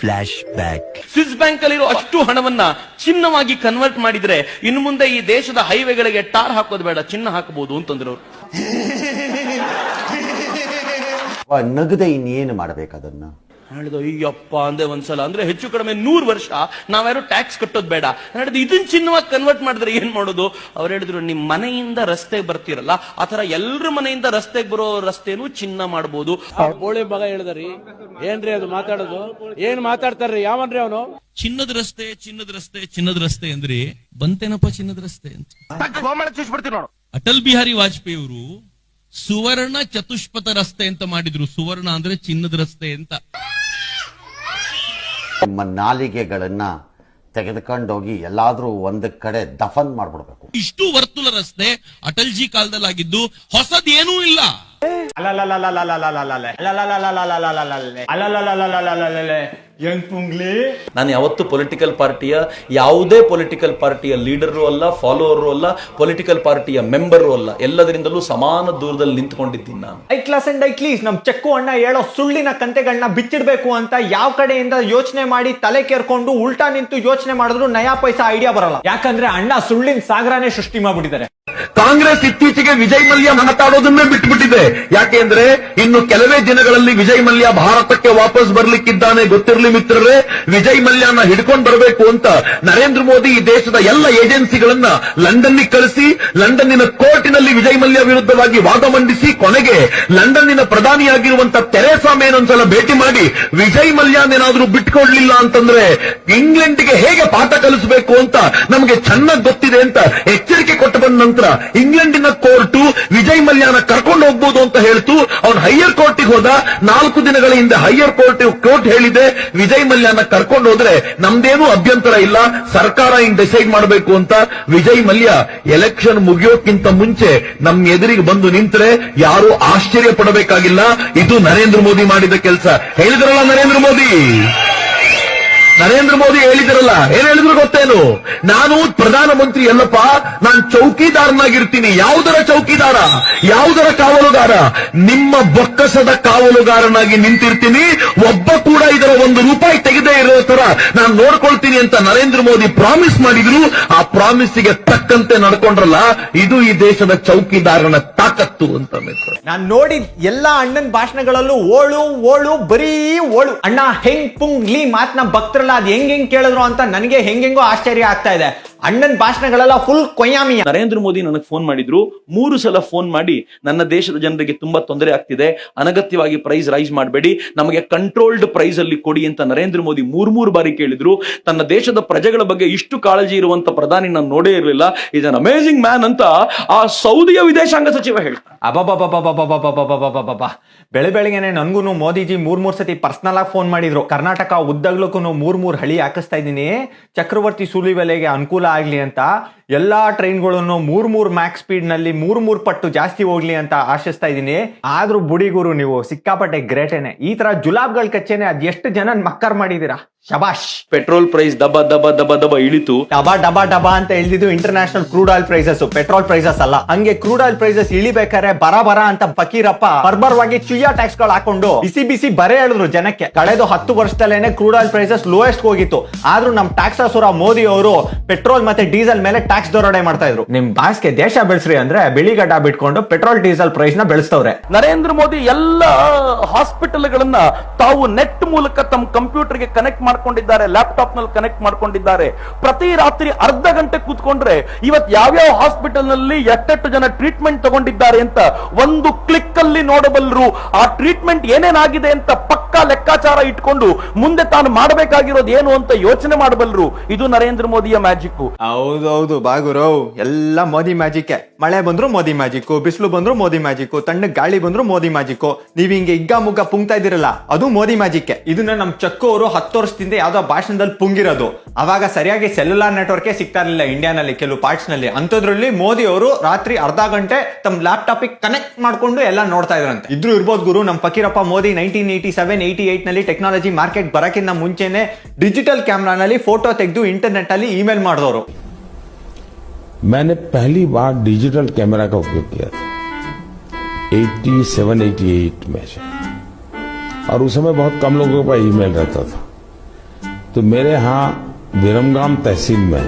Flash back Swiss bank ಅಲ್ಲಿರೋ ಅಷ್ಟು ಹಣವನ್ನ ಚಿನ್ನವಾಗಿ ಕನ್ವರ್ಟ್ ಮಾಡಿದ್ರೆ ಇನ್ನು ಮುಂದೆ ಈ ದೇಶದ ಹೈವೇಗಳಿಗೆ ಟಾರ್ ಹಾಕೋದು ಬೇಡ ಚಿನ್ನ ಹಾಕಬಹುದು ಅಂತಂದ್ರು ಅವ್ರು ನಗದೆ ಇನ್ನೇನು ಮಾಡ್ಬೇಕು ಅದನ್ನ? ಹೇಳಿದ ಅಯ್ಯಪ್ಪ ಅಂದ್ರೆ ಒಂದ್ಸಲ. ಅಂದ್ರೆ ಹೆಚ್ಚು ಕಡಿಮೆ ನೂರು ವರ್ಷ ನಾವ್ಯಾರು ಟ್ಯಾಕ್ಸ್ ಕಟ್ಟೋದು ಬೇಡ. ಹೇಳಿದ ಇದನ್ನ ಚಿನ್ನವಾಗಿ ಕನ್ವರ್ಟ್ ಮಾಡಿದ್ರೆ ಏನ್ ಮಾಡೋದು? ಅವ್ರು ಹೇಳಿದ್ರು ನಿಮ್ ಮನೆಯಿಂದ ರಸ್ತೆಗೆ ಬರ್ತಿರಲ್ಲ ಆತರ ಎಲ್ರ ಮನೆಯಿಂದ ರಸ್ತೆಗೆ ಬರೋ ರಸ್ತೆನೂ ಚಿನ್ನ ಮಾಡಬಹುದು ಬೋಳಿ ಮಗ ಹೇಳಿದ್ರಿ ಏನ್ರಿ ಅದು ಮಾತಾಡೋದು? ಏನ್ ಮಾತಾಡ್ತಾರ್ರಿ? ಯಾವನ್ರಿ ಅವನು? ಚಿನ್ನದ ರಸ್ತೆ ಚಿನ್ನದ ರಸ್ತೆ ಚಿನ್ನದ ರಸ್ತೆ ಅಂದ್ರೆ ಬಂತೇನಪ್ಪ ಚಿನ್ನದ ರಸ್ತೆ ಅಂತ. ಅಟಲ್ ಬಿಹಾರಿ ವಾಜಪೇಯಿ ಅವರು ಸುವರ್ಣ ಚತುಷ್ಪಥ ರಸ್ತೆ ಅಂತ ಮಾಡಿದ್ರು. ಸುವರ್ಣ ಅಂದ್ರೆ ಚಿನ್ನದ ರಸ್ತೆ ಅಂತ. ನಿಮ್ಮ ನಾಲಿಗೆಗಳನ್ನ ತೆಗೆದುಕೊಂಡೋಗಿ ಎಲ್ಲಾದ್ರೂ ಒಂದ್ ಕಡೆ ದಫನ್ ಮಾಡ್ಬಿಡ್ಬೇಕು. ಇಷ್ಟು ವರ್ತುಲ ರಸ್ತೆ ಅಟಲ್ಜಿ ಕಾಲದಲ್ಲಿ ಆಗಿದ್ದು ಹೊಸದೇನೂ ಇಲ್ಲ. ನಾನು ಯಾವತ್ತು ಪೊಲಿಟಿಕಲ್ ಪಾರ್ಟಿಯ ಯಾವುದೇ ಪೊಲಿಟಿಕಲ್ ಪಾರ್ಟಿಯ ಲೀಡರು ಅಲ್ಲ ಫಾಲೋವರು ಅಲ್ಲ ಪೊಲಿಟಿಕಲ್ ಪಾರ್ಟಿಯ ಮೆಂಬರು ಅಲ್ಲ. ಎಲ್ಲದರಿಂದಲೂ ಸಮಾನ ದೂರದಲ್ಲಿ ನಿಂತ್ಕೊಂಡಿದ್ದೀನಿ ನಾನು. ಐ ಕ್ಲಾಸ್ ಅಂಡ್ ಐ ಕ್ಲೀಸ್, ನಮ್ ಚೆಕ್ಕು ಅಣ್ಣ ಹೇಳೋ ಸುಳ್ಳಿನ ಕಂತೆಗಳನ್ನ ಬಿಚ್ಚಿಡ್ಬೇಕು ಅಂತ ಯಾವ ಕಡೆಯಿಂದ ಯೋಚನೆ ಮಾಡಿ ತಲೆ ಕೇರ್ಕೊಂಡು ಉಲ್ಟಾ ನಿಂತು ಯೋಚನೆ ಮಾಡಿದ್ರು ನಯಾ ಪೈಸಾ ಐಡಿಯಾ ಬರಲ್ಲ. ಯಾಕಂದ್ರೆ ಅಣ್ಣ ಸುಳ್ಳಿನ ಸಾಗರನೇ ಸೃಷ್ಟಿ ಮಾಡ್ಬಿಟ್ಟಿದ್ದಾರೆ. ಕಾಂಗ್ರೆಸ್ ಇತ್ತೀಚೆಗೆ ವಿಜಯ್ ಮಲ್ಯ ಮಾತಾಡೋದನ್ನೇ ಬಿಟ್ಬಿಟ್ಟಿದೆ. ಯಾಕೆಂದ್ರೆ ಇನ್ನು ಕೆಲವೇ ದಿನಗಳಲ್ಲಿ ವಿಜಯ್ ಮಲ್ಯ ಭಾರತಕ್ಕೆ ವಾಪಸ್ ಬರಲಿಕ್ಕಿದ್ದಾನೆ ಗೊತ್ತಿರಲಿ ಮಿತ್ರರೇ? ವಿಜಯ್ ಮಲ್ಯನ ಹಿಡ್ಕೊಂಡು ಬರಬೇಕು ಅಂತ ನರೇಂದ್ರ ಮೋದಿ ಈ ದೇಶದ ಎಲ್ಲ ಏಜೆನ್ಸಿಗಳನ್ನ ಲಂಡನ್ಗೆ ಕಳಿಸಿ, ಲಂಡನ್ನಿನ ಕೋರ್ಟಿನಲ್ಲಿ ವಿಜಯ್ ಮಲ್ಯ ವಿರುದ್ಧವಾಗಿ ವಾದ ಮಂಡಿಸಿ ಕೊನೆಗೆ ಲಂಡನ್ನಿನ ಪ್ರಧಾನಿಯಾಗಿರುವಂತ ತೆರೆಸಾ ಮೇನ್ ಒಂದ್ಸಲ ಭೇಟಿ ಮಾಡಿ ವಿಜಯ್ ಮಲ್ಯನೇನಾದ್ರೂ ಬಿಟ್ಕೊಡ್ಲಿಲ್ಲ ಅಂತಂದ್ರೆ ಇಂಗ್ಲೆಂಡ್ಗೆ ಹೇಗೆ ಪಾಠ ಕಲಿಸಬೇಕು ಅಂತ ನಮಗೆ ಚೆನ್ನಾಗಿ ಗೊತ್ತಿದೆ ಅಂತ ಎಚ್ಚರಿಕೆ ಕೊಟ್ಟು ಬಂದ ನಂತರ ಇಂಗ್ಲೆಂಡಿನ ಕೋರ್ಟು ವಿಜಯ್ ಮಲ್ಯಾನ ಕರ್ಕೊಂಡು ಹೋಗ್ಬೋದು ಅಂತ ಹೇಳ್ತು. ಅವನು ಹೈಯರ್ ಕೋರ್ಟಿಗೆ ಹೋದ. ನಾಲ್ಕು ದಿನಗಳ ಹಿಂದೆ ಹೈಯರ್ ಕೋರ್ಟ್ ಕೋರ್ಟ್ ಹೇಳಿದೆ. ವಿಜಯ್ ಮಲ್ಯನ ಕರ್ಕೊಂಡು ಹೋದ್ರೆ ನಮ್ದೇನು ಅಭ್ಯಂತರ ಇಲ್ಲ. ಸರ್ಕಾರ ಹಿಂಗ್ ಡಿಸೈಡ್ ಮಾಡಬೇಕು ಅಂತ. ವಿಜಯ್ ಮಲ್ಯ ಎಲೆಕ್ಷನ್ ಮುಗಿಯೋಕ್ಕಿಂತ ಮುಂಚೆ ನಮ್ ಎದುರಿಗೆ ಬಂದು ನಿಂತ್ರೆ ಯಾರು ಆಶ್ಚರ್ಯ ಪಡಬೇಕಾಗಿಲ್ಲ ಇದು ನರೇಂದ್ರ ಮೋದಿ ಮಾಡಿದ ಕೆಲಸ. ಹೇಳಿದ್ರಲ್ಲ ನರೇಂದ್ರ ಮೋದಿ? ನರೇಂದ್ರ ಮೋದಿ ಹೇಳಿದ್ರಲ್ಲ, ಏನ್ ಹೇಳಿದ್ರು ಗೊತ್ತೇನು? ನಾನು ಪ್ರಧಾನಮಂತ್ರಿ ಅಲ್ಲಪ್ಪ, ನಾನು ಚೌಕಿದಾರನಾಗಿರ್ತೀನಿ. ಯಾವುದರ ಚೌಕಿದಾರ? ಯಾವುದರ ಕಾವಲುಗಾರ? ನಿಮ್ಮ ಬೊಕ್ಕಸದ ಕಾವಲುಗಾರನಾಗಿ ನಿಂತಿರ್ತೀನಿ. ಒಬ್ಬ ಕೂಡ ಇದರ ಒಂದು ರೂಪಾಯಿ ತೆಗೆದೇ ಇರೋ ತರ ನಾನು ನೋಡ್ಕೊಳ್ತೀನಿ ಅಂತ ನರೇಂದ್ರ ಮೋದಿ ಪ್ರಾಮಿಸ್ ಮಾಡಿದ್ರು. ಆ ಪ್ರಾಮಿಸ್ಗೆ ತಕ್ಕಂತೆ ನಡ್ಕೊಂಡ್ರಲ್ಲ, ಇದು ಈ ದೇಶದ ಚೌಕಿದಾರನ ತಾಕತ್ತು ಅಂತ ನಾನು ನೋಡಿ ಎಲ್ಲಾ ಅಣ್ಣನ್ ಭಾಷಣಗಳಲ್ಲೂ ಓಳು ಓಳು, ಬರೀ ಓಳು. ಅಣ್ಣ, ಹೆಂಗ್ ಪುಂಗ್, ಲೀ ಮಾತ್ನ ಭಕ್ತರಲ್ಲ ಅದ್ ಹೆಂಗೆ ಹೆಂಗ್ ಕೇಳಿದ್ರು ಅಂತ ನನಗೆ ಹೆಂಗೆಂಗೋ ಆಶ್ಚರ್ಯ ಆಗ್ತಾ ಇದೆ. ಅಣ್ಣನ್ ಭಾಷಣಗಳೆಲ್ಲ ಫುಲ್ ಕೊಯ್ಯಾಮಿ. ನರೇಂದ್ರ ಮೋದಿ ನನಗೆ ಫೋನ್ ಮಾಡಿದ್ರು. ಮೂರು ಸಲ ಫೋನ್ ಮಾಡಿ ನನ್ನ ದೇಶದ ಜನರಿಗೆ ತುಂಬಾ ತೊಂದರೆ ಆಗ್ತಿದೆ. ಅನಗತ್ಯವಾಗಿ ಪ್ರೈಸ್ ರೈಸ್ ಮಾಡಬೇಡಿ. ನಮಗೆ ಕಂಟ್ರೋಲ್ಡ್ ಪ್ರೈಸ್ ಅಲ್ಲಿ ಕೊಡಿ ಅಂತ ನರೇಂದ್ರ ಮೋದಿ ಮೂರ್ ಮೂರು ಬಾರಿ ಕೇಳಿದ್ರು. ತನ್ನ ದೇಶದ ಪ್ರಜೆಗಳ ಬಗ್ಗೆ ಇಷ್ಟು ಕಾಳಜಿ ಇರುವಂತ ಪ್ರಧಾನಿ ನಾನು ನೋಡೇ ಇರಲಿಲ್ಲ. ಇಸ್ ಅನ್ ಅಮೇಸಿಂಗ್ ಮ್ಯಾನ್ ಅಂತ ಆ ಸೌದಿಯ ವಿದೇಶಾಂಗ ಸಚಿವ ಹೇಳ್ತಾರೆ ಬೆಳೆ ಬೆಳಗ್ಗೆನೆ ನನಗೂ ಮೋದಿಜಿ ಮೂರ್ ಮೂರ್ ಸತಿ ಪರ್ಸನಲ್ ಆಗಿ ಫೋನ್ ಮಾಡಿದ್ರು. ಕರ್ನಾಟಕ ಉದ್ದಗ್ಲಕ್ಕೂ ಮೂರ್ ಮೂರ್ ಹಳಿ ಹಾಕಿಸ್ತಾ ಇದ್ದೀನಿ. ಚಕ್ರವರ್ತಿ ಸೂಲಿಬೆಲೆಗೆ ಅನುಕೂಲ ಆಗ್ಲಿ ಅಂತ ಎಲ್ಲಾ ಟ್ರೈನ್ಗಳನ್ನು ಮೂರ್ ಮೂರ್ ಮ್ಯಾಕ್ಸ್ ಸ್ಪೀಡ್ನಲ್ಲಿ ಮೂರ್ ಮೂರ್ ಪಟ್ಟು ಜಾಸ್ತಿ ಹೋಗ್ಲಿ ಅಂತ ಆಶಿಸ್ತಾ ಇದ್ದೀನಿ. ಆದ್ರೂ ಬುಡಿಗುರು ನೀವು ಸಿಕ್ಕಾಪಟ್ಟೆ ಗ್ರೇಟೇನೆ. ಈ ತರ ಜುಲಾಬ್ಗಳ ಕಚ್ಚೇನೆ ಅದ್ ಎಷ್ಟು ಜನ ಮಕ್ಕರ್ ಮಾಡಿದೀರಾ? ಶಬಾಷ್. Petrol price ದಬ ದಬ ದಬ ದಬ ಇಳಿತು. ಡಬ ಡಬಾ ಡಬಾ ಅಂತ ಹೇಳಿದ್ದು international crude oil prices petrol prices ಅಲ್ಲ. ಹಂಗೆ ಕ್ರೂಡ್ ಆಯಿಲ್ ಪ್ರೈಸಸ್ ಇಳಿಬೇಕಾದ್ರೆ ಬರ ಬರ ಅಂತ ಫಕೀರಪ್ಪ ಬರ್ಬರ್ವಾಗಿ ಚುಯ್ಯ ಟ್ಯಾಕ್ಸ್ಗಳು ಹಾಕೊಂಡು ಬಿಸಿ ಬಿಸಿ ಬರೆ ಹೇಳಿದ್ರು ಜನಕ್ಕೆ. ಕಳೆದ ಹತ್ತು ವರ್ಷದಲ್ಲೇನೆ ಕ್ರೂಡ್ ಆಯಿಲ್ ಪ್ರೈಸಸ್ ಲೋಯೆಸ್ಟ್ ಹೋಗಿತ್ತು. ಆದ್ರೂ ನಮ್ ಟ್ಯಾಕ್ಸ್ ಅಸುರ ಮೋದಿ ಅವರು ಪೆಟ್ರೋಲ್ ಮತ್ತೆ ಡೀಸೆಲ್ ಮೇಲೆ ಟ್ಯಾಕ್ಸ್ ದೊರಡೆ ಮಾಡ್ತಾ ಇದ್ರು. ನಿಮ್ ಬಾಸ್ಗೆ ದೇಶ ಬೆಳೆಸ್ರಿ ಅಂದ್ರೆ ಬಿಳಿಗಡ್ಡ ಬಿಟ್ಕೊಂಡು ಪೆಟ್ರೋಲ್ ಡೀಸೆಲ್ ಪ್ರೈಸ್ನ ಬೆಳೆಸ್ತವ್ರೆ. ನರೇಂದ್ರ ಮೋದಿ ಎಲ್ಲ ಹಾಸ್ಪಿಟಲ್ಗಳನ್ನ ತಾವು ನೆಟ್ ಮೂಲಕ ತಮ್ಮ ಕಂಪ್ಯೂಟರ್ಗೆ ಕನೆಕ್ಟ್ ಮಾಡ್ಕೊಂಡಿದ್ದಾರೆ ಲ್ಯಾಪ್ಟಾಪ್ನಲ್ಲಿ ಕನೆಕ್ಟ್ ಮಾಡ್ಕೊಂಡಿದ್ದಾರೆ. ಪ್ರತಿ ರಾತ್ರಿ ಅರ್ಧ ಗಂಟೆ ಕೂತ್ಕೊಂಡ್ರೆ ಇವತ್ ಯಾವ್ಯಾವ ಹಾಸ್ಪಿಟಲ್ನಲ್ಲಿ ಎಷ್ಟೆಷ್ಟು ಜನ ಟ್ರೀಟ್ಮೆಂಟ್ ತಗೊಂಡಿದ್ದಾರೆ ಅಂತ ಒಂದು ಕ್ಲಿಕ್ ಅಲ್ಲಿ ನೋಡಬಲ್ಲರು. ಆ ಟ್ರೀಟ್ಮೆಂಟ್ ಏನೇನಾಗಿದೆ ಅಂತ ಪಕ್ಕಾ ಲೆಕ್ಕಾಚಾರ ಇಟ್ಕೊಂಡು ಮುಂದೆ ತಾನು ಮಾಡಬೇಕಾಗಿರೋದು ಏನು ಅಂತ ಯೋಚನೆ ಮಾಡಬಲ್ಲರು. ಇದು ನರೇಂದ್ರ ಮೋದಿಯ ಮ್ಯಾಜಿಕ್ ಹೌದೌದು, ಬಾಗುರು. ಎಲ್ಲ ಮೋದಿ ಮ್ಯಾಜಿಕ್ ಮಳೆ ಬಂದ್ರು ಮೋದಿ ಮ್ಯಾಜಿಕ್ ಬಿಸಿಲು ಬಂದ್ರು ಮೋದಿ ಮ್ಯಾಜಿಕ್ ತಣ್ಣ ಗಾಳಿ ಬಂದ್ರು ಮೋದಿ ಮ್ಯಾಜಿಕ್ ನೀವ್ ಹಿಂಗೆ ಇಗ್ಗ ಮುಗ್ಗ ಪುಂಗ್ತಾ ಇದಿರಲ್ಲ ಅದು ಮೋದಿ ಮ್ಯಾಜಿಕ್ ಇದನ್ನ ನಮ್ ಚಕ್ಕು ಅವರು ಹತ್ತು ವರ್ಷದಿಂದ ಯಾವ್ದೋ ಭಾಷಣದಲ್ಲಿ ಪುಂಗಿರೋದು. ಅವಾಗ ಸರಿಯಾಗಿ ಸೆಲ್ಯುಲಾರ್ ನೆಟ್ವರ್ಕ್ ಸಿಗ್ತಾ ಇರಲಿಲ್ಲ ಇಂಡಿಯಾನಲ್ಲಿ, ಕೆಲವು ಪಾರ್ಟ್ಸ್ನಲ್ಲಿ. ಅಂತದ್ರಲ್ಲಿ ಮೋದಿ ಅವರು ರಾತ್ರಿ ಅರ್ಧ ಗಂಟೆ ತಮ್ಮ ಲ್ಯಾಪ್ಟಾಪ್ ಕನೆಕ್ಟ್ ಮಾಡ್ಕೊಂಡು ಎಲ್ಲ ನೋಡ್ತಾ ಇದ್ರಂತೆ. ಇದ್ರು ಇರ್ಬೋದು ಗುರು, ನಮ್ Fakirappa Modi nineteen eighty seven eighty eight ನಲ್ಲಿ ಟೆಕ್ನಾಲಜಿ ಮಾರ್ಕೆಟ್ ಬರಕ್ಕಿಂತ ಮುಂಚೆನೆ ಡಿಜಿಟಲ್ ಕ್ಯಾಮ್ರಾನಲ್ಲಿ ಫೋಟೋ ತೆಗೆದು ಇಂಟರ್ನೆಟ್ ಅಲ್ಲಿ ಇಮೇಲ್ ಮಾಡಿದವರು मैंने पहली बार डिजिटल कैमरा का उपयोग किया था 87 88 में से और उस समय बहुत कम लोगों का ईमेल रहता था तो मेरे यहाँ विरमगाम तहसील में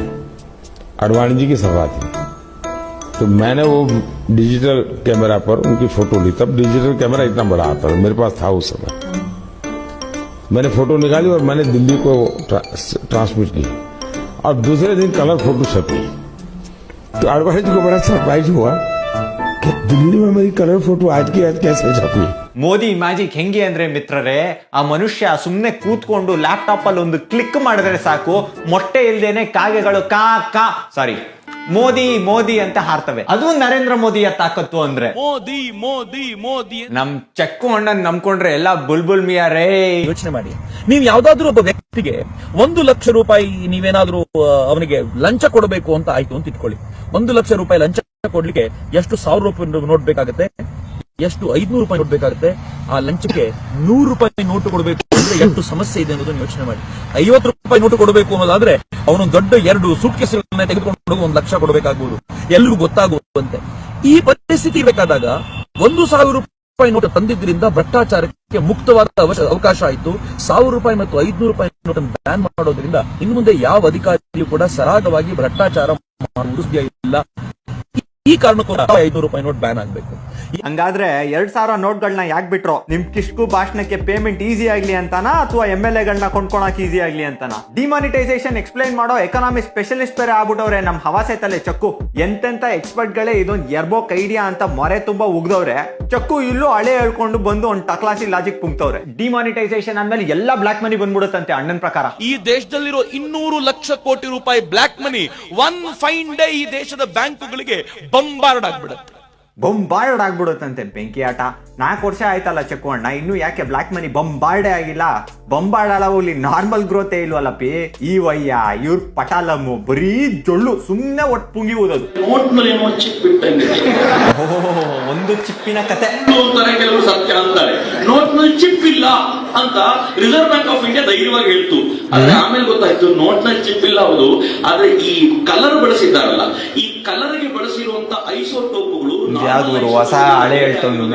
अडवाणी जी की सभा थी तो मैंने वो डिजिटल कैमरा पर उनकी फोटो ली तब डिजिटल कैमरा इतना बड़ा आता था मेरे पास था उस समय मैंने फोटो निकाली और मैंने दिल्ली को ट्रा- ट्रांसमिट की और दूसरे दिन कलर फोटो छपी तो अडवाणी जी को बड़ा सरप्राइज हुआ कि दिल्ली में मेरी कलर फोटो आज की आज कैसे छपी ಮೋದಿ ಮ್ಯಾಜಿಕ್ ಹೆಂಗೆ ಅಂದ್ರೆ ಮಿತ್ರರೇ ಆ ಮನುಷ್ಯ ಸುಮ್ನೆ ಕೂತ್ಕೊಂಡು ಲ್ಯಾಪ್ಟಾಪ್ ಅಲ್ಲಿ ಒಂದು ಕ್ಲಿಕ್ ಮಾಡಿದ್ರೆ ಸಾಕು ಮೊಟ್ಟೆ ಇಲ್ದೇನೆ ಕಾಗೆಗಳು ಕಾ ಕಾ ಸಾರಿ ಮೋದಿ ಮೋದಿ ಅಂತ ಹಾರ್ತವೆ. ಅದು ನರೇಂದ್ರ ಮೋದಿಯ ತಾಕತ್ತು ಅಂದ್ರೆ. ಮೋದಿ ಮೋದಿ ಮೋದಿ. ನಮ್ ಚಕ್ಕು ಅಣ್ಣನ್ ನಂಬ್ಕೊಂಡ್ರೆ ಎಲ್ಲ ಬುಲ್ಬುಲ್ ಮಿಯಾ ರೇ. ಯೋಚನೆ ಮಾಡಿ. ನೀವು ಯಾವ್ದಾದ್ರು ಒಬ್ಬ ವ್ಯಕ್ತಿಗೆ ಒಂದು ಲಕ್ಷ ರೂಪಾಯಿ ನೀವೇನಾದ್ರೂ ಅವನಿಗೆ ಲಂಚ ಕೊಡಬೇಕು ಅಂತ ಆಯ್ತು ಅಂತ ಇಟ್ಕೊಳ್ಳಿ. ಒಂದು ಲಕ್ಷ ರೂಪಾಯಿ ಲಂಚ ಕೊಡ್ಲಿಕ್ಕೆ ಎಷ್ಟು ಸಾವಿರ ರೂಪಾಯಿ ನೋಟ್ ಬೇಕಾಗುತ್ತೆ? ಎಷ್ಟು ಐದ್ನೂರು ರೂಪಾಯಿ ನೋಟ್ ಬೇಕಾಗುತ್ತೆ? ಆ ಲಂಚಕ್ಕೆ ನೂರು ರೂಪಾಯಿ ನೋಟು ಕೊಡಬೇಕು ಅಂದ್ರೆ ಎಷ್ಟು ಸಮಸ್ಯೆ ಇದೆ ಅನ್ನೋದನ್ನ ಯೋಚನೆ ಮಾಡಿ. ಐವತ್ತು ರೂಪಾಯಿ ನೋಟು ಕೊಡಬೇಕು ಅನ್ನೋದಾದ್ರೆ ಅವನು ದೊಡ್ಡ ಎರಡು ಸೂಟ್ ಕೇಸ್ಗಳನ್ನ ತೆಗೆದುಕೊಂಡು ಒಂದು ಲಕ್ಷ ಕೊಡಬೇಕಾಗುವುದು ಎಲ್ರಿಗೂ ಗೊತ್ತಾಗುವಂತೆ. ಈ ಪರಿಸ್ಥಿತಿ ಬೇಕಾದಾಗ ಒಂದು ಸಾವಿರ ರೂಪಾಯಿ ನೋಟ ತಂದಿದ್ರಿಂದ ಭ್ರಷ್ಟಾಚಾರಕ್ಕೆ ಮುಕ್ತವಾದ ಅವಕಾಶ ಆಯಿತು. ಸಾವಿರ ರೂಪಾಯಿ ಮತ್ತು ಐದ್ನೂರು ರೂಪಾಯಿ ನೋಟನ್ನು ಬ್ಯಾನ್ ಮಾಡೋದ್ರಿಂದ ಇನ್ನು ಮುಂದೆ ಯಾವ ಅಧಿಕಾರಿಯೂ ಕೂಡ ಸರಾಗವಾಗಿ ಭ್ರಷ್ಟಾಚಾರ ಮಾಡುವುದು ಇಲ್ಲ. ಈ ಕಾರಣಕ್ಕೂ ಐದ್ನೂರು ರೂಪಾಯಿ ನೋಟ್ ಬ್ಯಾನ್ ಆಗಬೇಕು. ಹಂಗಾದ್ರೆ ಎರಡ್ ಸಾವಿರ ನೋಟ್ಗಳನ್ನ ಯಾಕೆ ಬಿಟ್ರು? ನಿಮ್ ಕಿಶ್ಕು ಭಾಷಣಕ್ಕೆ ಪೇಮೆಂಟ್ ಈಸಿ ಆಗ್ಲಿ ಅಂತಾನ ಅಥವಾ ಎಂ ಎಲ್ ಎಗಳನ್ನ ಕೊಂಡ್ಕೊಳಕ್ ಈಸಿ ಆಗ್ಲಿ ಅಂತಾನ? ಡಿಮಾನಿಟೈಸೇಷನ್ ಎಕ್ಸ್ಪ್ಲೈನ್ ಮಾಡೋ ಎಕನಾಮಿ ಸ್ಪೆಷಲಿಸ್ಟ್ ಬೇರೆ ಆಗ್ಬಿಟ್ಟವ್ರೆ ನಮ್ ಹವಾಸೆ ತಲೆ ಚಕ್ಕು. ಎಂತೆಂತ ಎಕ್ಸ್ಪರ್ಟ್ ಗಳೇ ಇದೊಂದು ಎರ್ಬೋಕ್ ಐಡಿಯಾ ಅಂತ ಮೊರೆ ತುಂಬಾ ಉಗ್ದವ್ರೆ. ಚಕ್ಕು ಇಲ್ಲೂ ಹಳೆ ಹೇಳ್ಕೊಂಡು ಬಂದು ಒಂದ್ ಟಕ್ಲಾಸಿ ಲಾಜಿಕ್ ಪುಂಕ್ತವ್ರೆ ಡಿಮಾನಿಟೈಸೇಷನ್ ಅಂದ್ಮೇಲೆ ಎಲ್ಲಾ ಬ್ಲಾಕ್ ಮನಿ ಬಂದ್ಬಿಡುತ್ತಂತೆ ಅಣ್ಣನ್ ಪ್ರಕಾರ. ಈ ದೇಶದಲ್ಲಿರೋ ಇನ್ನೂರು ಲಕ್ಷ ಕೋಟಿ ರೂಪಾಯಿ black money one fine day ಈ ದೇಶದ ಬ್ಯಾಂಕುಗಳಿಗೆ ಬಂಬಾರ್ಡ್ ಆಗ್ಬಿಡುತ್ತೆ. ಬೊಂಬಾರ್ಡ್ ಆಗ್ಬಿಡುತ್ತಂತೆ ಬೆಂಕಿ ಆಟ. ನಾಲ್ಕು ವರ್ಷ ಆಯ್ತಲ್ಲ ಚಕ್ಕು ಅಣ್ಣ ಇನ್ನು ಯಾಕೆ ಬ್ಲಾಕ್ ಮನಿ ಬೊಂಬಾರ್ಡೇ ಆಗಿಲ್ಲ? ಬೊಂಬಾರ್ಡ್ ಅಲ್ಲ ಹೋಗ್ಲಿ ನಾರ್ಮಲ್ ಗ್ರೋತೆ ಇಲ್ವಲ್ಲ ಪಿ ಈ ವಯ್ಯ ಇವ್ರ ಪಟಾಲಮ್ಮು ಬರೀ ಜೊಳ್ಳು ಸುಮ್ಮನೆ ಒಟ್ಟು ಪುಂಗಿ ಓದೋದು ಒಂದು ಚಿಪ್ಪಿನ ಕತೆ. ಕೆಲವರು ಸತ್ಯ ಅಂತಾರೆ. ನೋಟ್ನಲ್ಲಿ ಚಿಪ್ ಇಲ್ಲ ಅಂತ ರಿಸರ್ವ್ ಬ್ಯಾಂಕ್ ಆಫ್ ಇಂಡಿಯಾ ಧೈರ್ಯವಾಗಿ ಹೇಳ್ತು. ಆದ್ರೆ ಆಮೇಲೆ ಗೊತ್ತಾಯ್ತು ನೋಟ್ನಲ್ಲಿ ಚಿಪ್ ಇಲ್ಲ ಹೌದು. ಆದ್ರೆ ಈ ಕಲರ್ ಬಳಸಿದ್ದಾರಲ್ಲ ಈ ಕಲರ್ಗೆ ಬಳಸಿರುವಂತ ಐಸೋಟೋಪುಗಳು ಗುರು? ಹೊಸ ಹಳೆ ಹೇಳ್ತವ್ನು.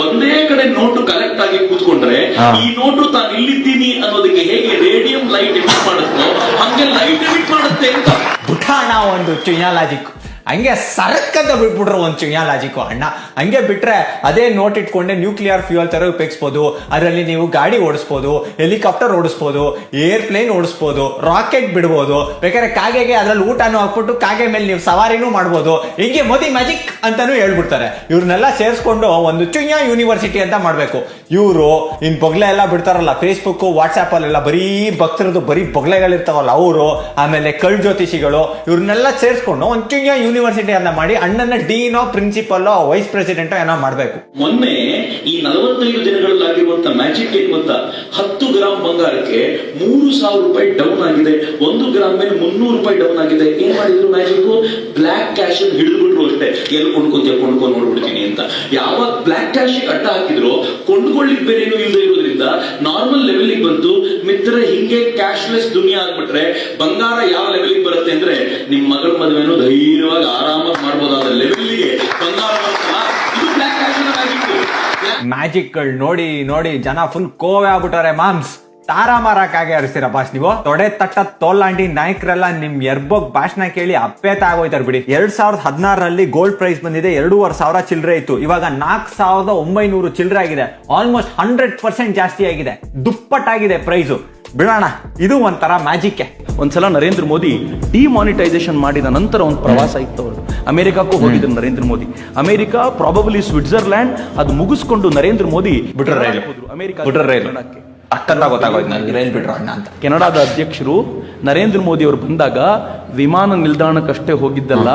ಒಂದೇ ಕಡೆ ನೋಟು ಕಲೆಕ್ಟ್ ಆಗಿ ಕೂತ್ಕೊಂಡ್ರೆ ಈ ನೋಟು ತಾನು ಇಲ್ಲಿದ್ದೀನಿ ಅನ್ನೋದಕ್ಕೆ ಹೇಗೆ ರೇಡಿಯಂ ಲೈಟ್ ಎಮಿಟ್ ಮಾಡುತ್ತೋ ಹಂಗೆ ಲೈಟ್ ಎಮಿಟ್ ಮಾಡುತ್ತೆ ಅಂತ ಬುಠಾಣ ಒಂದು ಚುಯ್ಯಾ ಲಾಜಿಕ್ ಹಂಗೆ ಸರ್ಕಂತ ಬಿಟ್ಬಿಟ್ರು ಒಂದು ಚುಯ್ಯಾ ಲಾಜಿಕ್ ಅಣ್ಣ. ಹಂಗೆ ಬಿಟ್ರೆ ಅದೇ ನೋಟ್ ಇಟ್ಕೊಂಡೆ ನ್ಯೂಕ್ಲಿಯರ್ ಫ್ಯೂಯಲ್ ತರ ಉಪಯೋಗಿಸ್ಬೋದು. ಅದರಲ್ಲಿ ನೀವು ಗಾಡಿ ಓಡಿಸ್ಬೋದು ಹೆಲಿಕಾಪ್ಟರ್ ಓಡಿಸ್ಬೋದು ಏರ್ಪ್ಲೇನ್ ಓಡಿಸ್ಬೋದು ರಾಕೆಟ್ ಬಿಡ್ಬೋದು. ಬೇಕಾದ್ರೆ ಕಾಗೆಗೆ ಅದ್ರಲ್ಲಿ ಊಟನೂ ಹಾಕ್ಬಿಟ್ಟು ಕಾಗೆ ಮೇಲೆ ನೀವು ಸವಾರಿನೂ ಮಾಡ್ಬೋದು. ಹಿಂಗೆ ಮೋದಿ ಮ್ಯಾಜಿಕ್ ಅಂತಾನೂ ಹೇಳ್ಬಿಡ್ತಾರೆ. ಇವ್ರನ್ನೆಲ್ಲ ಸೇರಿಸ್ಕೊಂಡು ಒಂದು ಚುಯ್ಯ ಯೂನಿವರ್ಸಿಟಿ ಅಂತ ಮಾಡ್ಬೇಕು. ಇವರು ಇನ್ ಬೊಗ್ಲೆ ಎಲ್ಲ ಬಿಡ್ತಾರಲ್ಲ ಫೇಸ್ಬುಕ್ ವಾಟ್ಸ್ಆಪ್ ಅಲ್ಲೆಲ್ಲ ಬರೀ ಭಕ್ತರದ್ದು ಬರೀ ಬೊಗ್ಲೆಗಳಿರ್ತಾವಲ್ಲ, ಅವರು, ಆಮೇಲೆ ಕಳ್ ಜ್ಯೋತಿಷಿಗಳು ಇವ್ರನ್ನೆಲ್ಲ ಸೇರಿಸ್ಕೊಂಡು ಒಂದು ಚುಯ್ಯಾ ಯೂನಿವರ್ಸಿಟಿ ಅನ್ನ ಮಾಡಿ ಅಣ್ಣನ ಡೀನೋ ಪ್ರಿನ್ಸಿಪಲ್ ವೈಸ್ ಪ್ರೆಸಿಡೆಂಟ್ ಏನೋ ಮಾಡಬೇಕು. ಮೊನ್ನೆ ಈ ನಲವತ್ತೈದು ದಿನಗಳಲ್ಲಾಗಿರುವಂತ ಮ್ಯಾಜಿಕ್ ಏನ್ ಗೊತ್ತಾ? ಹತ್ತು ಗ್ರಾಮ್ ಬಂಗಾರಕ್ಕೆ ಮೂರು ಸಾವಿರ ರೂಪಾಯಿ ಡೌನ್ ಆಗಿದೆ. ಒಂದು ಗ್ರಾಮ್ ಮೇಲೆ ಮುನ್ನೂರು ರೂಪಾಯಿ ಡೌನ್ ಆಗಿದೆ. ಏನ್ ಮಾಡಿದ್ರು ಮ್ಯಾಜಿಕ್ ಬ್ಲಾಕ್ ಕ್ಯಾಶ್ ಹಿಡಿದ್ಬಿಟ್ರು ಅಷ್ಟೇ. ಎಲ್ಲಿ ಕೊಂಡ್ಕೊಂತೀಯ ಕೊಂಡ್ಕೊಂಡು ನೋಡ್ಬಿಡ್ತೀನಿ ಅಂತ. ಯಾವಾಗ ಬ್ಲಾಕ್ ಕ್ಯಾಶ್ ಅಡ್ಡ ಹಾಕಿದ್ರು ಕೊಂಡ್ಕೊಳ್ಳಿಕ್ ಬೇರೆ ಇಲ್ಲದೆ ಇರೋದ್ರಿಂದ ನಾರ್ಮಲ್ ಲೆವೆಲ್ ಬಂತು ಮಿತ್ರ ಹಿಂಗೆ ಕ್ಯಾಶ್ಲೆಸ್ ದುನಿಯಾ ಆಗ್ಬಿಟ್ರೆ ಬಂಗಾರ ಯಾವ ಲೆವೆಲ್ ಬರುತ್ತೆ ಅಂದ್ರೆ ನಿಮ್ ಮಗಳ ಮದುವೆನೂ ಧೈರ್ಯವಾಗಿ ಆರಾಮಾಗಿ ಕ್ಯಾಶ್ ಮ್ಯಾಜಿಕ್ ಮ್ಯಾಜಿಕ್ಗಳು ನೋಡಿ ನೋಡಿ, ಜನ ಫುಲ್ ಕೋವೆ ಆಗ್ಬಿಟ್ಟಾರೆ, ಮಾಮ್ಸ್. ತಾರಾ ಮಾರಕ್ಕಾಗೆ ಹರಿಸ್ತೀರ ಬಾಸ್ ನೀವು? ತೊಡೆ ತಟ್ಟ ತೋಲಾಂಡಿ ನಾಯಕರೆಲ್ಲ ನಿಮ್ ಎರ್ಬೋಗ್ ಭಾಷಣ ಕೇಳಿ ಅಪ್ಪೇತ ಆಗೋಯ್ತಾರ ಬಿಡಿ. ಎರಡ್ ಸಾವಿರದ ಹದಿನಾರರಲ್ಲಿ ಗೋಲ್ಡ್ ಪ್ರೈಸ್ ಬಂದಿದೆ, ಎರಡೂವರೆ ಸಾವಿರ ಚಿಲ್ಲರೆ ಇತ್ತು. ಇವಾಗ ನಾಲ್ಕು ಸಾವಿರದ ಒಂಬೈನೂರು ಚಿಲ್ಲರೆ ಆಗಿದೆ. ಆಲ್ಮೋಸ್ಟ್ ಹಂಡ್ರೆಡ್ ಪರ್ಸೆಂಟ್ ಜಾಸ್ತಿ ಆಗಿದೆ. ದುಪ್ಪಟ್ಟಾಗಿದೆ ಪ್ರೈಸು ಬಿಡೋಣ. ಇದು ಒಂಥರ ಮ್ಯಾಜಿಕ್ ಒಂದ್ಸಲ ನರೇಂದ್ರ ಮೋದಿ ಡಿಮಾನಿಟೈಸೇಷನ್ ಮಾಡಿದ ನಂತರ ಒಂದು ಪ್ರವಾಸ ಇತ್ತು ಅವರು ಅಮೆರಿಕಕ್ಕೂ ಹೋಗಿದ್ರು Narendra Modi. America probably Switzerland ಅದು ಮುಗಿಸ್ಕೊಂಡು ನರೇಂದ್ರ ಮೋದಿ ಬಿಟ್ರ ರೈಲ್. ಅಮೆರಿಕ ಬಿಟ್ರ ರೈಲು. ರೈಲ್ ಬಿಟ್ರು ಅಂತ. ಕೆನಡಾದ ಅಧ್ಯಕ್ಷರು ನರೇಂದ್ರ ಮೋದಿ ಅವರು ಬಂದಾಗ ವಿಮಾನ ನಿಲ್ದಾಣಕ್ಕಷ್ಟೇ ಹೋಗಿದ್ದಲ್ಲ.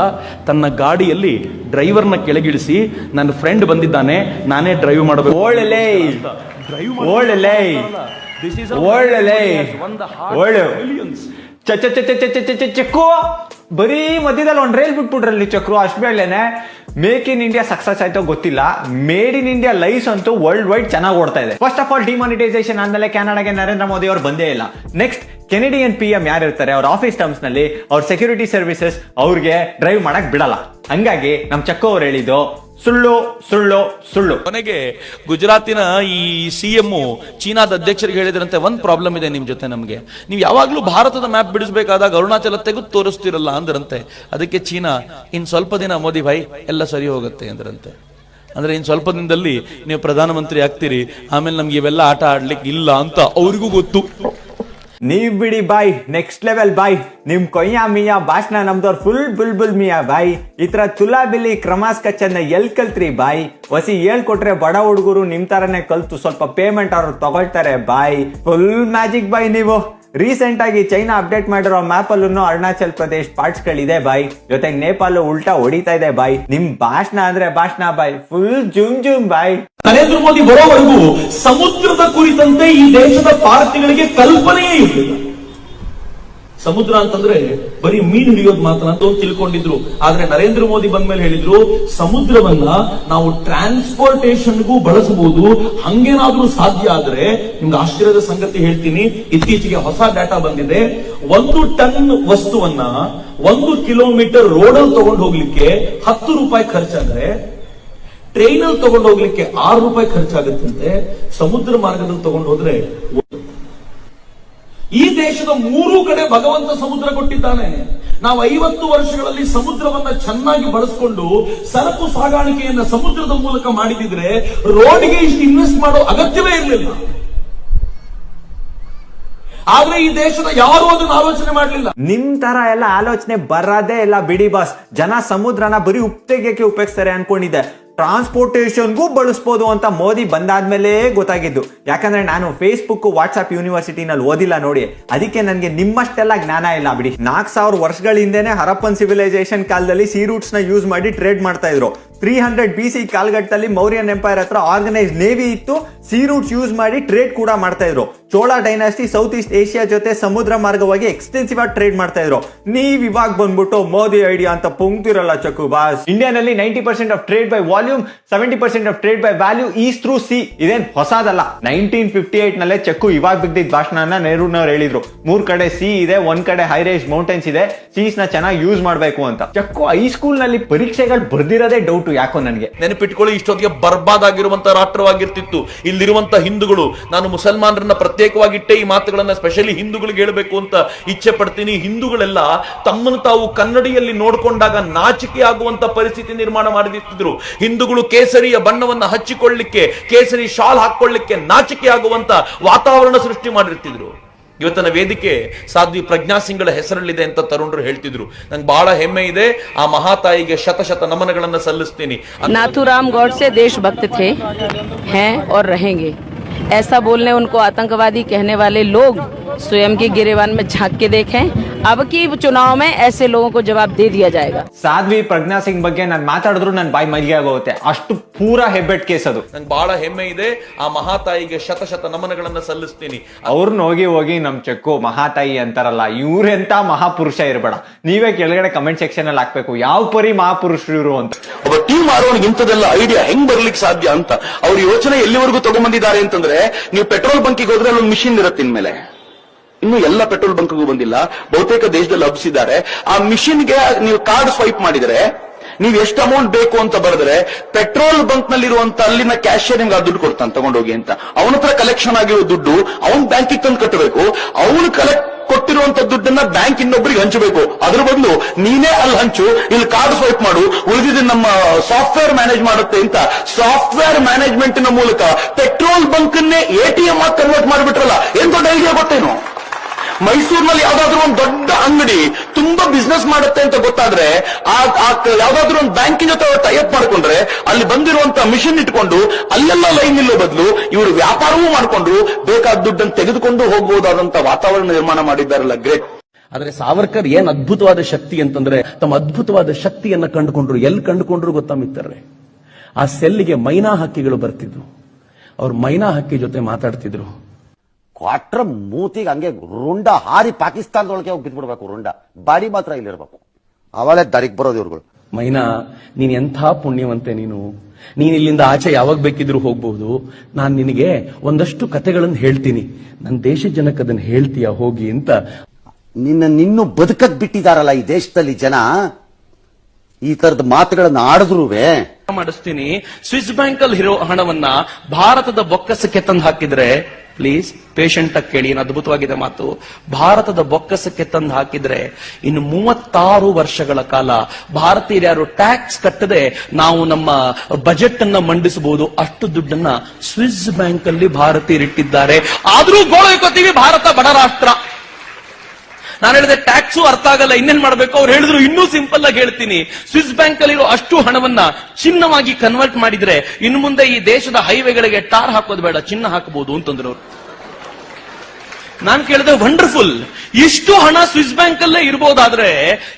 ತನ್ನ ಗಾಡಿಯಲ್ಲಿ ಡ್ರೈವರ್ನ ಕೆಳಗಿಳಿಸಿ ನನ್ನ ಫ್ರೆಂಡ್ ಬಂದಿದ್ದಾನೆ ನಾನೇ ಡ್ರೈವ್ ಮಾಡಬೇಕು. ಒಳ್ಳೆ ಒಳ್ಳೆ ಒಳ್ಳೆ ಒಳ್ಳೆ. ಚಕ್ಕು. ಬರೀ ಮಧ್ಯದಲ್ಲಿ ಒಂದು ರೇಲ್ ಬಿಟ್ಬಿಟ್ರಲ್ಲಿ ಚಕ್ರು ಅಷ್ಟು ಬೇಳೆನೆ ಮೇಕ್ ಇನ್ ಇಂಡಿಯಾ ಸಕ್ಸಸ್ ಆಯ್ತೋ ಗೊತ್ತಿಲ್ಲ. ಮೇಡ್ ಇನ್ ಇಂಡಿಯಾ ಲೈಫ್ ಅಂತೂ ವರ್ಲ್ಡ್ ವೈಡ್ ಚೆನ್ನಾಗಿ ಓಡ್ತಾ ಇದೆ. ಫಸ್ಟ್ ಆಫ್ ಆಲ್ ಡಿಮಾನಿಟೈಸೇಷನ್ ಆದ್ಮೇಲೆ ಕೆನಡಾಗೆ ನರೇಂದ್ರ ಮೋದಿ ಅವ್ರು ಬಂದೇ ಇಲ್ಲ. ನೆಕ್ಸ್ಟ್ ಕೆನಡಿಯನ್ ಪಿ ಎಂ ಯಾರಿರ್ತಾರೆ ಅವ್ರ ಆಫೀಸ್ ಟರ್ಮ್ಸ್ನಲ್ಲಿ ಅವ್ರ ಸೆಕ್ಯೂರಿಟಿ ಸರ್ವಿಸಸ್ ಅವ್ರಿಗೆ ಡ್ರೈವ್ ಮಾಡಕ್ ಬಿಡಲ್ಲ. ಹಂಗಾಗಿ ನಮ್ ಚಕ್ಕು ಅವ್ರು ಹೇಳಿದ್ದು ಸುಳ್ಳು ಸುಳ್ಳು ಸುಳ್ಳು. ಕೊನೆಗೆ ಗುಜರಾತಿನ ಈ ಸಿ ಎಂ ಚೀನಾದ ಅಧ್ಯಕ್ಷರಿಗೆ ಹೇಳಿದ್ರಂತೆ, ಒಂದ್ ಪ್ರಾಬ್ಲಮ್ ಇದೆ ನಿಮ್ ಜೊತೆ ನಮ್ಗೆ. ನೀವು ಯಾವಾಗ್ಲೂ ಭಾರತದ ಮ್ಯಾಪ್ ಬಿಡಿಸಬೇಕಾದಾಗ ಅರುಣಾಚಲ ತೆಗೆದು ತೋರಿಸ್ತಿರಲ್ಲ ಅಂದ್ರಂತೆ. ಅದಕ್ಕೆ ಚೀನಾ, ಇನ್ ಸ್ವಲ್ಪ ದಿನ ಮೋದಿ ಭಾಯ್, ಎಲ್ಲ ಸರಿ ಹೋಗುತ್ತೆ ಅಂದ್ರಂತೆ. ಅಂದ್ರೆ ಇನ್ ಸ್ವಲ್ಪ ದಿನದಲ್ಲಿ ನೀವು ಪ್ರಧಾನಮಂತ್ರಿ ಆಗ್ತೀರಿ, ಆಮೇಲೆ ನಮ್ಗೆ ಇವೆಲ್ಲ ಆಟ ಆಡ್ಲಿಕ್ಕೆ ಇಲ್ಲ ಅಂತ ಅವ್ರಿಗೂ ಗೊತ್ತು. ನೀವ್ ಬಿಡಿ ಬಾಯ್ ನೆಕ್ಸ್ಟ್ ಲೆವೆಲ್ ಬಾಯ್ ನಿಮ್ ಕೊಯ್ಯ ಮಿಯಾ ಭಾಷಣ ನಮ್ದವ್ರ ಫುಲ್ ಬುಲ್ ಬುಲ್ ಮಿಯಾ ಬಾಯ್ ಈ ತರ ತುಲಾ ಬಿಲಿ ಕ್ರಮಾಸ್ ಕಚ್ಚನ್ನ ಎಲ್ ಕಲ್ತ್ರಿ ಬಾಯ್ ಹೊಸಿ ಹೇಳ್ಕೊಟ್ರೆ ಬಡ ಹುಡುಗರು ನಿಮ್ ತರನೇ ಕಲ್ತು ಸ್ವಲ್ಪ ಪೇಮೆಂಟ್ ಅವ್ರು ತಗೊಳ್ತಾರೆ ಬಾಯ್ ಫುಲ್ ಮ್ಯಾಜಿಕ್ ಬಾಯ್ ನೀವು. ರೀಸೆಂಟ್ ಆಗಿ ಚೈನಾ ಅಪ್ಡೇಟ್ ಮಾಡಿರೋ ಮ್ಯಾಪ್ ಅಲ್ಲೂ ಅರುಣಾಚಲ್ ಪ್ರದೇಶ್ ಪಾರ್ಟ್ಸ್ ಗಳಿದೆ ಬಾಯ್ ಜೊತೆಗೆ ನೇಪಾಳ ಉಲ್ಟಾ ಹೊಡಿತಾ ಇದೆ ಬಾಯ್ ನಿಮ್ ಭಾಷಣ ಅಂದ್ರೆ ಭಾಷಣ ಬಾಯ್ ಫುಲ್ ಜುಮ್ ಜುಮ್ ಬಾಯ್ ನರೇಂದ್ರ ಮೋದಿ ಬರೋವರೆಗೂ ಸಮುದ್ರದ ಕುರಿತಂತೆ ಈ ದೇಶದ ಪಾರ್ಟಿಗಳಿಗೆ ಕಲ್ಪನೆಯೇ ಇರಲಿಲ್ಲ. ಸಮುದ್ರ ಅಂತಂದ್ರೆ ಬರೀ ಮೀನು ಹಿಡಿಯೋದು ಮಾತ್ರ ಅಂತ ತಿಳ್ಕೊಂಡಿದ್ರು. ಆದ್ರೆ ನರೇಂದ್ರ ಮೋದಿ ಬಂದ್ಮೇಲೆ ಹೇಳಿದ್ರು, ಸಮುದ್ರವನ್ನ ನಾವು ಟ್ರಾನ್ಸ್ಪೋರ್ಟೇಷನ್ಗೂ ಬಳಸಬಹುದು, ಹಂಗೇನಾದ್ರೂ ಸಾಧ್ಯ ಆದ್ರೆ ನಿಮ್ಗೆ ಆಶ್ಚರ್ಯದ ಸಂಗತಿ ಹೇಳ್ತೀನಿ. ಇತ್ತೀಚೆಗೆ ಹೊಸ ಡಾಟಾ ಬಂದಿದೆ. ಒಂದು ಟನ್ ವಸ್ತುವನ್ನ ಒಂದು ಕಿಲೋಮೀಟರ್ ರೋಡಲ್ಲಿ ತಗೊಂಡು ಹೋಗ್ಲಿಕ್ಕೆ ಹತ್ತು ರೂಪಾಯಿ ಖರ್ಚಾದ್ರೆ ಟ್ರೈನಲ್ಲಿ ತಗೊಂಡು ಹೋಗ್ಲಿಕ್ಕೆ ಆರು ರೂಪಾಯಿ ಖರ್ಚಾಗುತ್ತಂತೆ, ಸಮುದ್ರ ಮಾರ್ಗದಲ್ಲಿ ತಗೊಂಡು ಹೋದ್ರೆ ಈ ದೇಶದ ಮೂರೂ ಕಡೆ ಭಗವಂತ ಸಮುದ್ರ ಕೊಟ್ಟಿದ್ದಾನೆ. ನಾವು ಐವತ್ತು ವರ್ಷಗಳಲ್ಲಿ ಸಮುದ್ರವನ್ನ ಚೆನ್ನಾಗಿ ಬಳಸ್ಕೊಂಡು ಸರಕು ಸಾಗಾಣಿಕೆಯನ್ನ ಸಮುದ್ರದ ಮೂಲಕ ಮಾಡಿದಿದ್ರೆ ರೋಡ್ಗೆ ಇಷ್ಟು ಇನ್ವೆಸ್ಟ್ ಮಾಡೋ ಅಗತ್ಯವೇ ಇರಲಿಲ್ಲ. ಆದ್ರೆ ಈ ದೇಶದ ಯಾರು ಅದನ್ನ ಆಲೋಚನೆ ಮಾಡಲಿಲ್ಲ. ನಿಮ್ ತರ ಎಲ್ಲ ಆಲೋಚನೆ ಬರದೇ ಇಲ್ಲ ಬಿಡಿ ಬಾಸ್. ಜನ ಸಮುದ್ರನ ಬರೀ ಉಪ್ತೆಗೆಕ್ಕೆ ಉಪಯೋಗಿಸ್ತಾರೆ ಅನ್ಕೊಂಡಿದ್ದೆ. ಟ್ರಾನ್ಸ್ಪೋರ್ಟೇಷನ್ಗೂ ಬಳಸ್ಬೋದು ಅಂತ ಮೋದಿ ಬಂದಾದ್ಮೇಲೆ ಗೊತ್ತಾಗಿದ್ದು. ಯಾಕಂದ್ರೆ ನಾನು ಫೇಸ್ಬುಕ್ ವಾಟ್ಸ್ಆಪ್ ಯೂನಿವರ್ಸಿಟಿನಲ್ಲಿ ಓದಿಲ್ಲ ನೋಡಿ. ಅದಕ್ಕೆ ನನಗೆ ನಿಮ್ಮಷ್ಟೆಲ್ಲ ಜ್ಞಾನ ಇಲ್ಲ ಬಿಡಿ. ನಾಲ್ಕು ಸಾವಿರ ವರ್ಷಗಳ ಹಿಂದೆನೆ ಹರಪ್ಪನ್ ಸಿವಿಲೈಸೇಷನ್ ಕಾಲದಲ್ಲಿ ಸಿ ರೂಟ್ಸ್ನ ಯೂಸ್ ಮಾಡಿ ಟ್ರೇಡ್ ಮಾಡ್ತಾ ಇದ್ರು. ತ್ರೀ ಹಂಡ್ರೆಡ್ ಬಿ ಸಿ ಕಾಲ್ಘಟ್ಟದಲ್ಲಿ ಮೌರ್ಯನ್ ಎಂಪೈರ್ ಹತ್ರ ಆರ್ಗನೈಸ್ ನೇವಿ ಇತ್ತು. ಸೀ ರೂಟ್ಸ್ ಯೂಸ್ ಮಾಡಿ ಟ್ರೇಡ್ ಕೂಡ ಮಾಡ್ತಾ ಇದ್ರು. Chola dynasty south east Asia ಜೊತೆ ಸಮುದ್ರ ಮಾರ್ಗವಾಗಿ ಎಕ್ಸ್ಟೆನ್ಸಿವ್ ಆಗಿ ಟ್ರೇಡ್ ಮಾಡ್ತಾ ಇದ್ರು. ನೀವ್ ಇವಾಗ ಬಂದ್ಬಿಟ್ಟು ಮೋದಿ ಐಡಿಯಾ ಅಂತ ಪುಂಗ್ತಿರಲ್ಲ ಚಕು boss ಇಂಡಿಯಾನಲ್ಲಿ ninety percent of trade by volume seventy percent of trade by value is through sea ಇದೇನ್ ಹೊಸದಲ್ಲ. ನೈನ್ಟೀನ್ ಫಿಫ್ಟಿ ಏಟ್ ನಲ್ಲೇ ಚಕ್ಕು ಇವಾಗ ಬಿದ್ದಿದ್ದ ಭಾಷಣನ ನೆಹರೂನವ್ರು ಹೇಳಿದ್ರು. ಮೂರ್ ಕಡೆ ಸಿ ಇದೆ, ಒಂದ್ ಕಡೆ ಹೈ ರೇಂಜ್ ಮೌಂಟೈನ್ಸ್ ಇದೆ. ಸೀಸ್ನ ಚೆನ್ನಾಗಿ ಯೂಸ್ ಮಾಡ್ಬೇಕು ಅಂತ. ಚಕ್ಕು ಹೈಸ್ಕೂಲ್ನಲ್ಲಿ ಪರೀಕ್ಷೆಗಳು ಬರ್ದಿರೋದೇ ಡೌಟ್ ಯಾಕೋ ನನಗೆ? ನೆನಪಿಟ್ಕೊಳ್ಳಿ, ಇಷ್ಟೊತ್ತಿಗೆ ಬರ್ಬಾದ್ ಆಗಿರುವಂತಹ ರಾಷ್ಟ್ರವಾಗಿರ್ತಿತ್ತು. ಇಲ್ಲಿರುವಂತ ಹಿಂದೂಗಳು, ನಾನು ಮುಸಲ್ಮಾನರನ್ನ ಪ್ರತ್ಯೇಕವಾಗಿಟ್ಟೆ ಈ ಮಾತುಗಳನ್ನ ಸ್ಪೆಷಲಿ ಹಿಂದೂಗಳಿಗೆ ಹೇಳಬೇಕು ಅಂತ ಇಚ್ಛೆ ಪಡ್ತೀನಿ. ಹಿಂದೂಗಳೆಲ್ಲ ತಮ್ಮನ್ನು ತಾವು ಕನ್ನಡಿಯಲ್ಲಿ ನೋಡ್ಕೊಂಡಾಗ ನಾಚಿಕೆ ಆಗುವಂತ ಪರಿಸ್ಥಿತಿ ನಿರ್ಮಾಣ ಮಾಡಿದ್ರು ಹಿಂದೂಗಳು ಕೇಸರಿಯ ಬಣ್ಣವನ್ನ ಹಚ್ಚಿಕೊಳ್ಳಿಕ್ಕೆ, ಕೇಸರಿ ಶಾಲ್ ಹಾಕೊಳ್ಳಿಕ್ಕೆ ನಾಚಿಕೆ ಆಗುವಂತ ವಾತಾವರಣ ಸೃಷ್ಟಿ ಮಾಡಿರ್ತಿದ್ರು. ಇವತ್ತಿನ ವೇದಿಕೆ ಸಾಧ್ವಿ ಪ್ರಜ್ಞಾ ಸಿಂಗ್ಗಳ ಹೆಸರಲ್ಲಿದೆ ಅಂತ ತರುಣರು ಹೇಳ್ತಿದ್ರು ನಂಗೆ ಬಹಳ ಹೆಮ್ಮೆ ಇದೆ ಆ ಮಹಾತಾಯಿಗೆ ಶತಶತ ನಮನಗಳನ್ನ ಸಲ್ಲಿಸ್ತೀನಿ नाथूराम गौडसे देशभक्त थे हैं और रहेंगे ऐसा बोलने उनको आतंकवादी कहने वाले लोग स्वयं के गिरेवान में झांक के देखें अब की चुनाव में ऐसे लोगों को जवाब दे दिया जाएगा ಸಾಧ್ವಿ ಪ್ರಜ್ಞಾ ಸಿಂಗ್ ಬಗ್ಗೆ ನಾನು ಮಾತಾಡಿದ್ರು ನನ್ನ ಬಾಯಿ ಮಲ್ಲಿಗೆ ಆಗೋಗುತ್ತೆ ಅಷ್ಟು ಪೂರಾ ಹೆಬ್ಬೆಟ್ ಕೇಸ್ ಅದು ನಂಗೆ ಬಹಳ ಹೆಮ್ಮೆ ಇದೆ ಆ ಮಹಾತಾಯಿಗೆ ಶತಶತ ನಮನಗಳನ್ನ ಸಲ್ಲಿಸ್ತೀನಿ ಅವ್ರನ್ನ ಹೋಗಿ ಹೋಗಿ ನಮ್ ಚೆಕ್ಕು ಮಹಾತಾಯಿ ಅಂತಾರಲ್ಲ ಇವ್ರೆಂತ ಮಹಾಪುರುಷ ಇರಬೇಡ ನೀವೇ ಕೆಳಗಡೆ ಕಮೆಂಟ್ ಸೆಕ್ಷನ್ ಅಲ್ಲಿ ಹಾಕ್ಬೇಕು ಯಾವ ಪರಿ ಮಹಾಪುರುಷರು ಇವರು ಅಂತ ಒಬ್ಬ ಟೀಮ್ ಆಡೋನಿಗೆ ಇಂಥದೆಲ್ಲ ಐಡಿಯಾ ಹೆಂಗ್ ಬರ್ಲಿಕ್ಕೆ ಸಾಧ್ಯ ಅಂತ ಅವ್ರ ಯೋಚನೆ ಎಲ್ಲಿವರೆಗೂ ತಗೊಂಡ್ಬಂದಿದ್ದಾರೆ ಅಂತಂದ್ರೆ ನೀವು ಪೆಟ್ರೋಲ್ ಬಂಕಿಗೆ ಹೋದ್ರೆ ಅಲ್ಲಿ ಒಂದು ಮಿಷಿನ್ ಇರುತ್ತೆ ಇನ್ಮೇಲೆ ಇನ್ನು ಎಲ್ಲ ಪೆಟ್ರೋಲ್ ಬಂಕ್ಗೂ ಬಂದಿಲ್ಲ. ಬಹುತೇಕ ದೇಶದಲ್ಲಿ ಹಬ್ಸಿದ್ದಾರೆ ಆ ಮಿಷಿನ್ಗೆ ನೀವು ಕಾರ್ಡ್ ಸ್ವೈಪ್ ಮಾಡಿದರೆ, ನೀವು ಎಷ್ಟು ಅಮೌಂಟ್ ಬೇಕು ಅಂತ ಬರೆದ್ರೆ, ಪೆಟ್ರೋಲ್ ಬಂಕ್ ನಲ್ಲಿರುವಂತ ಅಲ್ಲಿನ ಕ್ಯಾಶಿಯರ್ ನಿಮ್ಗೆ ಆ ದುಡ್ಡು ಕೊಡ್ತಾನೆ, ತಗೊಂಡೋಗಿ ಅಂತ. ಅವನ ಹತ್ರ ಕಲೆಕ್ಷನ್ ಆಗಿರೋ ದುಡ್ಡು, ಅವನ್ ಬ್ಯಾಂಕಿಗೆ ತಂದು ಕಟ್ಟಬೇಕು. ಅವನು ಕಲೆಕ್ಟ್ ಕೊಟ್ಟಿರುವಂತ ದುಡ್ಡನ್ನ ಬ್ಯಾಂಕ್ ಇನ್ನೊಬ್ಬರಿಗೆ ಹಂಚಬೇಕು. ಅದ್ರ ಬದಲು ನೀನೇ ಅಲ್ಲಿ ಹಂಚು, ಇಲ್ಲಿ ಕಾರ್ಡ್ ಸ್ವೈಪ್ ಮಾಡು, ಉಳಿದಿದ್ದು ನಮ್ಮ ಸಾಫ್ಟ್ವೇರ್ ಮ್ಯಾನೇಜ್ ಮಾಡುತ್ತೆ ಅಂತ. ಸಾಫ್ಟ್ವೇರ್ ಮ್ಯಾನೇಜ್ಮೆಂಟ್ ಮೂಲಕ ಪೆಟ್ರೋಲ್ ಬಂಕ್ ಅನ್ನೇ ಎಟಿಎಂ ಆಗಿ ಕನ್ವರ್ಟ್ ಮಾಡಿಬಿಟ್ರಲ್ಲ ದೊಡ್ಡ ಐಡಿಯಾ ಗೊತ್ತೇನು? ಮೈಸೂರಿನಲ್ಲಿ ಯಾವ್ದಾದ್ರು ಒಂದು ದೊಡ್ಡ ಅಂಗಡಿ ತುಂಬಾ ಬಿಸ್ನೆಸ್ ಮಾಡುತ್ತೆ ಅಂತ ಗೊತ್ತಾದ್ರೆ ಆ ಯಾವ್ದಾದ್ರು ಒಂದು ಬ್ಯಾಂಕಿನ ಜೊತೆ ಟೈಅಪ್ ಮಾಡ್ಕೊಂಡ್ರೆ ಅಲ್ಲಿ ಬಂದಿರುವಂತ ಮಿಷನ್ ಇಟ್ಕೊಂಡು ಅಲ್ಲೆಲ್ಲ ಲೈನ್ ನಿಲ್ಲೋ ಬದಲು ಇವರು ವ್ಯಾಪಾರವೂ ಮಾಡ್ಕೊಂಡು ಬೇಕಾದ ದುಡ್ಡನ್ನು ತೆಗೆದುಕೊಂಡು ಹೋಗಬಹುದಾದಂತ ವಾತಾವರಣ ನಿರ್ಮಾಣ ಮಾಡಿದ್ದಾರಲ್ಲ ಗ್ರೇಟ್. ಆದ್ರೆ ಸಾವರ್ಕರ್ ಏನ್ ಅದ್ಭುತವಾದ ಶಕ್ತಿ ಅಂತಂದ್ರೆ ತಮ್ಮ ಅದ್ಭುತವಾದ ಶಕ್ತಿಯನ್ನ ಕಂಡುಕೊಂಡ್ರು. ಎಲ್ಲಿ ಕಂಡುಕೊಂಡ್ರು ಗೊತ್ತಾ ಆ ಸೆಲ್ಲಿಗೆ ಮೈನಾ ಹಕ್ಕಿಗಳು ಬರ್ತಿದ್ರು ಅವ್ರು ಮೈನಾ ಹಕ್ಕಿ ಜೊತೆ ಮಾತಾಡ್ತಿದ್ರು. ಕ್ವಾಟ್ರ ಮೂತಿಗೆ ಹಂಗೆ ರುಂಡ ಹಾರಿ ಪಾಕಿಸ್ತಾನದೊಳಗೆ ಹೋಗಿ ಬಿದ್ಬಿಡ್ಬೇಕು ರುಂಡ. ಬಾಡಿ ಮಾತ್ರ ಇಲ್ಲಿರ್ಬೇಕು. ಅವಲೇ ದಾರಿಕ್ ಬರೋದು ಇವ್ರುಗಳು. ಮೈನಾ ನೀನ್ ಎಂಥ ಪುಣ್ಯವಂತೆ ನೀನು? ನೀನ್ ಇಲ್ಲಿಂದ ಆಚೆ ಯಾವಾಗ ಬೇಕಿದ್ರು ಹೋಗ್ಬಹುದು ನಾನು ನಿನಗೆ ಒಂದಷ್ಟು ಕತೆಗಳನ್ನು ಹೇಳ್ತೀನಿ. ನನ್ನ ದೇಶದ ಜನಕ್ಕೆ ಅದನ್ನ ಹೇಳ್ತೀಯ ಹೋಗಿ ಅಂತ. ನಿನ್ನ ನಿನ್ನೂ ಬದುಕಕ್ ಬಿಟ್ಟಿದಾರಲ್ಲ ಈ ದೇಶದಲ್ಲಿ ಜನ? ಈ ತರದ ಮಾತುಗಳನ್ನ ಆಡಿದ್ರು ಮಾಡಿಸ್ತೀನಿ. ಸ್ವಿಸ್ ಬ್ಯಾಂಕ್ ಅಲ್ಲಿ ಇರೋ ಹಣವನ್ನ ಭಾರತದ ಬೊಕ್ಕಸಕ್ಕೆ ತಂದು ಹಾಕಿದ್ರೆ ಪ್ಲೀಸ್ ಪೇಷಂಟ್ ಆಗಿ ಕೇಳಿ, ಏನು ಅದ್ಭುತವಾಗಿದೆ ಮಾತು. ಭಾರತದ ಬೊಕ್ಕಸಕ್ಕೆ ತಂದು ಹಾಕಿದ್ರೆ, ಇನ್ನು ಮೂವತ್ತಾರು ವರ್ಷಗಳ ಕಾಲ ಭಾರತೀಯರು ಯಾರು ಟ್ಯಾಕ್ಸ್ ಕಟ್ಟದೆ ನಾವು ನಮ್ಮ ಬಜೆಟ್ ಅನ್ನ ಮಂಡಿಸಬಹುದು. ಅಷ್ಟು ದುಡ್ಡನ್ನ ಸ್ವಿಸ್ ಬ್ಯಾಂಕ್ ಅಲ್ಲಿ ಭಾರತೀಯರಿಟ್ಟಿದ್ದಾರೆ. ಆದ್ರೂ ಗೋಳೈಕೋತೀವಿ ಭಾರತ ಬಡ ರಾಷ್ಟ್ರ. ನಾನು ಹೇಳಿದೆ ಟ್ಯಾಕ್ಸು ಅರ್ಥ ಆಗಲ್ಲ, ಇನ್ನೇನ್ ಮಾಡ್ಬೇಕು? ಅವ್ರು ಹೇಳಿದ್ರು ಇನ್ನೂ ಸಿಂಪಲ್ ಆಗಿ ಹೇಳ್ತೀನಿ. ಸ್ವಿಸ್ ಬ್ಯಾಂಕ್ ಅಲ್ಲಿರೋ ಅಷ್ಟು ಹಣವನ್ನ ಚಿನ್ನವಾಗಿ ಕನ್ವರ್ಟ್ ಮಾಡಿದ್ರೆ ಇನ್ನು ಮುಂದೆ ಈ ದೇಶದ ಹೈವೇಗಳಿಗೆ ಟಾರ್ ಹಾಕೋದು ಬೇಡ, ಚಿನ್ನ ಹಾಕಬಹುದು ಅಂತಂದ್ರು ನಾನು ಕೇಳಿದೆ ವಂಡರ್ಫುಲ್ ಇಷ್ಟು ಹಣ ಸ್ವಿಸ್ ಬ್ಯಾಂಕ್ ಅಲ್ಲೇ ಇರಬಹುದಾದ್ರೆ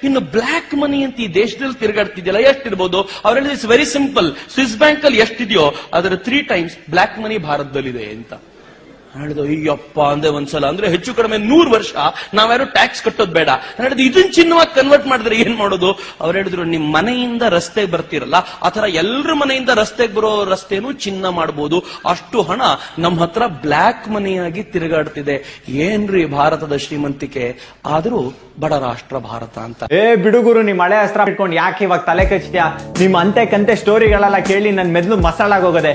ಇನ್ನು ಬ್ಲಾಕ್ ಮನಿ ಅಂತ ಈ ದೇಶದಲ್ಲಿ ತಿರುಗಾಡ್ತಿದೆಯಲ್ಲ, ಎಷ್ಟಿರ್ಬೋದು? ಅವ್ರು ಹೇಳಿದ್ರೆ it's very simple Swiss bank ಅಲ್ಲಿ ಎಷ್ಟಿದೆಯೋ, ಅದರ ತ್ರೀ ಟೈಮ್ಸ್ ಬ್ಲಾಕ್ ಮನಿ ಭಾರತದಲ್ಲಿದೆ, ಅಂತ. ಹೇಳಿದ ಅಯ್ಯಪ್ಪ ಅಂದ್ರೆ ಒಂದ್ಸಲ. ಅಂದ್ರೆ ಹೆಚ್ಚು ಕಡಿಮೆ ನೂರು ವರ್ಷ ನಾವ್ಯಾರು ಟ್ಯಾಕ್ಸ್ ಕಟ್ಟೋದು ಬೇಡ. ಹೇಳಿದ್ರು ಇದನ್ ಚಿನ್ನವಾಗಿ ಕನ್ವರ್ಟ್ ಮಾಡಿದ್ರೆ ಏನ್ ಮಾಡೋದು? ಅವ್ರು ಹೇಳಿದ್ರು, ನಿಮ್ ಮನೆಯಿಂದ ರಸ್ತೆಗೆ ಬರ್ತಿರಲ್ಲ ಆತರ ತರ ಎಲ್ರ ಮನೆಯಿಂದ ರಸ್ತೆಗೆ ಬರೋ ರಸ್ತೆನೂ ಚಿನ್ನ ಮಾಡಬಹುದು ಅಷ್ಟು ಹಣ ನಮ್ಮ ಹತ್ರ ಬ್ಲಾಕ್ ಮನಿಯಾಗಿ ತಿರುಗಾಡ್ತಿದೆ. ಏನ್ರಿ ಭಾರತದ ಶ್ರೀಮಂತಿಕೆ? ಆದ್ರೂ ಬಡ ರಾಷ್ಟ್ರ ಭಾರತ ಅಂತ. ಏ ಬಿಡುಗುರು ನಿಮ್ ಹಳೆ ಅಸ್ತ್ರ ಇಟ್ಕೊಂಡು ಯಾಕೆ ಇವಾಗ ತಲೆ ಕಚ್ಚಿದ್ಯಾ ನಿಮ್ ಅಂತೆ ಕಂತೆ ಸ್ಟೋರಿಗಳೆಲ್ಲ ಕೇಳಿ ನನ್ ಮೆದ್ಲು ಮಸಾಲಾಗೋಗದೆ